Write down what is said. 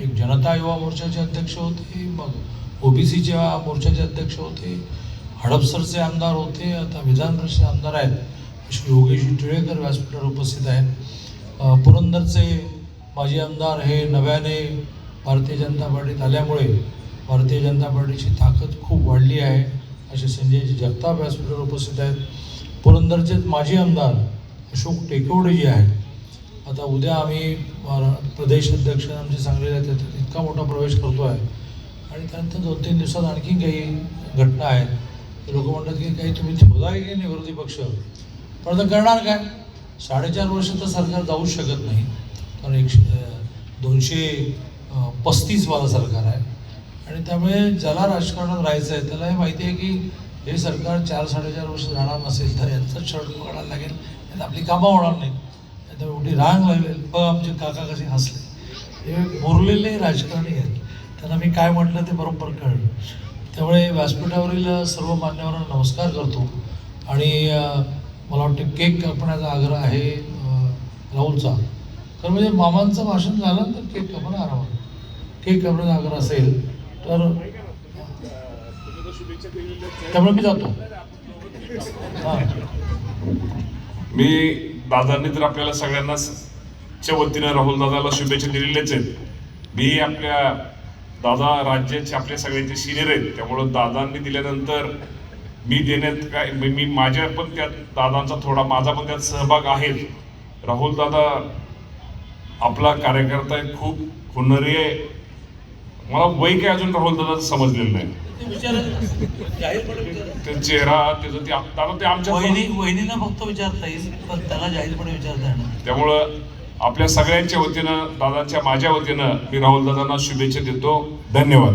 एक जनता युवा मोर्चाचे अध्यक्ष होते मग ओबीसीच्या मोर्चाचे अध्यक्ष होते हडपसरचे आमदार होते आता विधान परिषद आमदार आहेत श्री योगेश टिळेकर व्यासपीठावर उपस्थित आहेत. पुरंदरचे माजी आमदार हे नव्याने भारतीय जनता पार्टीत आल्यामुळे भारतीय जनता पार्टीची ताकद खूप वाढली आहे असे संजयजी जगताप व्यासपीठावर उपस्थित आहेत. पुरंदरचे माजी आमदार अशोक टेकवडे जे आहेत. आता उद्या आम्ही प्रदेश अध्यक्ष आमचे सांगलेले आहेत इतका मोठा प्रवेश करतो आहे आणि त्यानंतर दोन तीन दिवसात आणखी काही घटना आहेत. लोक म्हणतात की काही तुम्ही ठेवलाय की नाही विरोधी पक्ष? पण आता करणार काय? साडेचार वर्ष तर सरकार जाऊच शकत नाही. कारण एकशे दोनशे पस्तीसवाला सरकार आहे. आणि त्यामुळे ज्याला राजकारणात राहायचं आहे त्याला हे माहिती आहे की हे सरकार चार साडेचार वर्ष राहणार नसेल तर यांचाच शर्ट पकडायला लागेल? नाही आपली कामं होणार नाही त्यामुळे मोठी रांग लागलेली. बघ आमचे काका कसे हसले. हे बोरलेले राजकारणी आहेत. त्यांना मी काय म्हटलं ते बरोबर कळलं. त्यामुळे व्यासपीठावरील सर्व मान्यवरांना नमस्कार करतो. आणि मला वाटतं केक कापण्याचा आग्रह आहे राहुलचा. तर म्हणजे मामांचं भाषण झालं तर केक कापणं आरामात केक कापण्याचा आग्रह असेल तर त्यामुळे मी जातो. हां. मी दादांनी तर आपल्याला सगळ्यांनाच च्या वतीनं राहुल दादाला शुभेच्छा दिलेल्याच आहेत. मी आपल्या दादा राज्याचे आपल्या सगळ्यांचे सिनियर आहेत. त्यामुळं दादांनी दिल्यानंतर मी देण्यात काय मी मी माझ्या पण त्यात दादांचा थोडा माझा पण त्यात सहभाग आहे. राहुल दादा आपला कार्यकर्ता आहे खूप हुनरी आहे मला वय काय अजून राहुल दादाचं समजलेलं नाही. ते चेहरा त्याचं ते दादा ते आमच्या वहिनी वहिनीला फक्त विचारता येईल पण त्याला जाहीरपणे विचारता येणार त्यामुळं आपल्या सगळ्यांच्या वतीनं दादांच्या माझ्या वतीनं मी राहुल दादांना शुभेच्छा देतो. धन्यवाद.